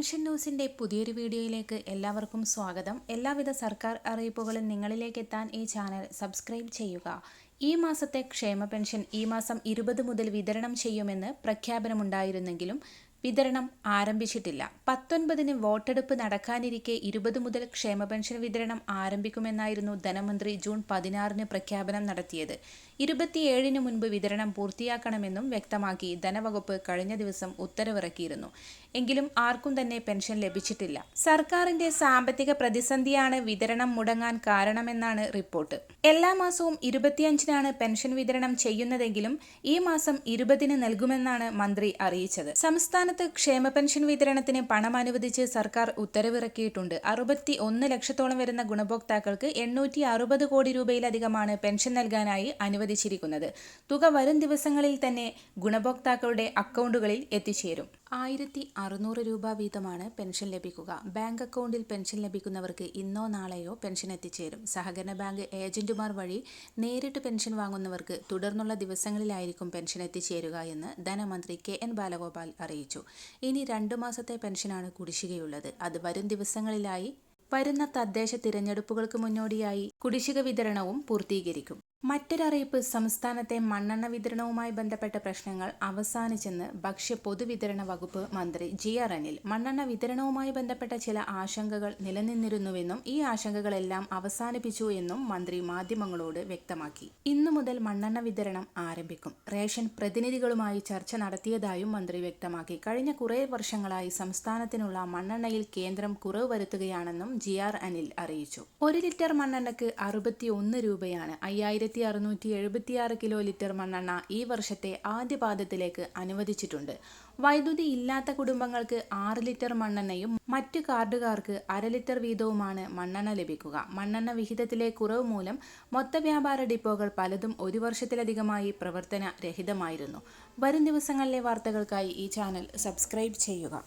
Pension ന്യൂസിന്റെ പുതിയൊരു വീഡിയോയിലേക്ക് എല്ലാവർക്കും സ്വാഗതം. എല്ലാവിധ സർക്കാർ അറിയിപ്പുകളും നിങ്ങളിലേക്ക് എത്താൻ ഈ ചാനൽ സബ്സ്ക്രൈബ് ചെയ്യുക. ഈ മാസത്തെ ക്ഷേമ പെൻഷൻ ഈ മാസം ഇരുപത് മുതൽ വിതരണം ചെയ്യുമെന്ന് പ്രഖ്യാപനമുണ്ടായിരുന്നെങ്കിലും വിതരണം ആരംഭിച്ചിട്ടില്ല. പത്തൊൻപതിന് വോട്ടെടുപ്പ് നടക്കാനിരിക്കെ ഇരുപത് മുതൽ ക്ഷേമ പെൻഷൻ വിതരണം ആരംഭിക്കുമെന്നായിരുന്നു ധനമന്ത്രി ജൂൺ പതിനാറിന് പ്രഖ്യാപനം നടത്തിയത്. ഇരുപത്തിയേഴിന് മുൻപ് വിതരണം പൂർത്തിയാക്കണമെന്നും വ്യക്തമാക്കി ധനവകുപ്പ് കഴിഞ്ഞ ദിവസം ഉത്തരവിറക്കിയിരുന്നു. എങ്കിലും ആർക്കും തന്നെ പെൻഷൻ ലഭിച്ചിട്ടില്ല. സർക്കാരിന്റെ സാമ്പത്തിക പ്രതിസന്ധിയാണ് വിതരണം മുടങ്ങാൻ കാരണമെന്നാണ് റിപ്പോർട്ട്. എല്ലാ മാസവും ഇരുപത്തിയഞ്ചിനാണ് പെൻഷൻ വിതരണം ചെയ്യുന്നതെങ്കിലും ഈ മാസം ഇരുപതിന് നൽകുമെന്നാണ് മന്ത്രി അറിയിച്ചത്. സംസ്ഥാനത്ത് ക്ഷേമ പെൻഷൻ വിതരണത്തിന് പണം അനുവദിച്ച് സർക്കാർ ഉത്തരവിറക്കിയിട്ടുണ്ട്. അറുപത്തി ഒന്ന് ലക്ഷത്തോളം വരുന്ന ഗുണഭോക്താക്കൾക്ക് എണ്ണൂറ്റി അറുപത് കോടി രൂപയിലധികമാണ് പെൻഷൻ നൽകാനായി അനുവദിച്ചിരിക്കുന്നത്. തുക വരും ദിവസങ്ങളിൽ തന്നെ ഗുണഭോക്താക്കളുടെ അക്കൗണ്ടുകളിൽ എത്തിച്ചേരും. ആയിരത്തി അറുന്നൂറ് രൂപ വീതമാണ് പെൻഷൻ ലഭിക്കുക. ബാങ്ക് അക്കൗണ്ടിൽ പെൻഷൻ ലഭിക്കുന്നവർക്ക് ഇന്നോ നാളെയോ പെൻഷൻ എത്തിച്ചേരും. സഹകരണ ബാങ്ക് ഏജന്റുമാർ വഴി നേരിട്ട് പെൻഷൻ വാങ്ങുന്നവർക്ക് തുടർന്നുള്ള ദിവസങ്ങളിലായിരിക്കും പെൻഷൻ എത്തിച്ചേരുക എന്ന് ധനമന്ത്രി കെ എൻ ബാലഗോപാൽ അറിയിച്ചു. ഇനി രണ്ടു മാസത്തെ പെൻഷനാണ് കുടിശ്ശികയുള്ളത്. അത് വരും ദിവസങ്ങളിലായി വരുന്ന തദ്ദേശ തിരഞ്ഞെടുപ്പുകൾക്ക് മുന്നോടിയായി കുടിശ്ശിക വിതരണവും പൂർത്തീകരിക്കും. മറ്റൊരറിയിപ്പ് സംസ്ഥാനത്തെ മണ്ണെണ്ണ വിതരണവുമായി ബന്ധപ്പെട്ട പ്രശ്നങ്ങൾ അവസാനിച്ചെന്ന് ഭക്ഷ്യ പൊതുവിതരണ വകുപ്പ് മന്ത്രി ജി ആർ അനിൽ. മണ്ണെണ്ണ വിതരണവുമായി ബന്ധപ്പെട്ട ചില ആശങ്കകൾ നിലനിന്നിരുന്നുവെന്നും ഈ ആശങ്കകളെല്ലാം അവസാനിപ്പിച്ചു എന്നും മന്ത്രി മാധ്യമങ്ങളോട് വ്യക്തമാക്കി. ഇന്നു മുതൽ മണ്ണെണ്ണ വിതരണം ആരംഭിക്കും. റേഷൻ പ്രതിനിധികളുമായി ചർച്ച നടത്തിയതായും മന്ത്രി വ്യക്തമാക്കി. കഴിഞ്ഞ കുറേ വർഷങ്ങളായി സംസ്ഥാനത്തിനുള്ള മണ്ണെണ്ണയിൽ കേന്ദ്രം കുറവ് വരുത്തുകയാണെന്നും ജി ആർ അനിൽ അറിയിച്ചു. ഒരു ലിറ്റർ മണ്ണെണ്ണയ്ക്ക് അറുപത്തിയൊന്ന് രൂപയാണ് അയ്യായിരത്തി ആയിരത്തി അറുന്നൂറ്റി എഴുപത്തിയാറ് കിലോ ലിറ്റർ മണ്ണെണ്ണ ഈ വർഷത്തെ ആദ്യ പാദത്തിലേക്ക് അനുവദിച്ചിട്ടുണ്ട്. വൈദ്യുതി ഇല്ലാത്ത കുടുംബങ്ങൾക്ക് ആറ് ലിറ്റർ മണ്ണെണ്ണയും മറ്റ് കാർഡുകാർക്ക് അര ലിറ്റർ വീതവുമാണ് മണ്ണെണ്ണ ലഭിക്കുക. മണ്ണെണ്ണ വിഹിതത്തിലെ കുറവ് മൂലം മൊത്ത വ്യാപാര ഡിപ്പോകൾ പലതും ഒരു വർഷത്തിലധികമായി പ്രവർത്തന രഹിതമായിരുന്നു വരും ദിവസങ്ങളിലെ വാർത്തകൾക്കായി ഈ ചാനൽ സബ്സ്ക്രൈബ് ചെയ്യുക.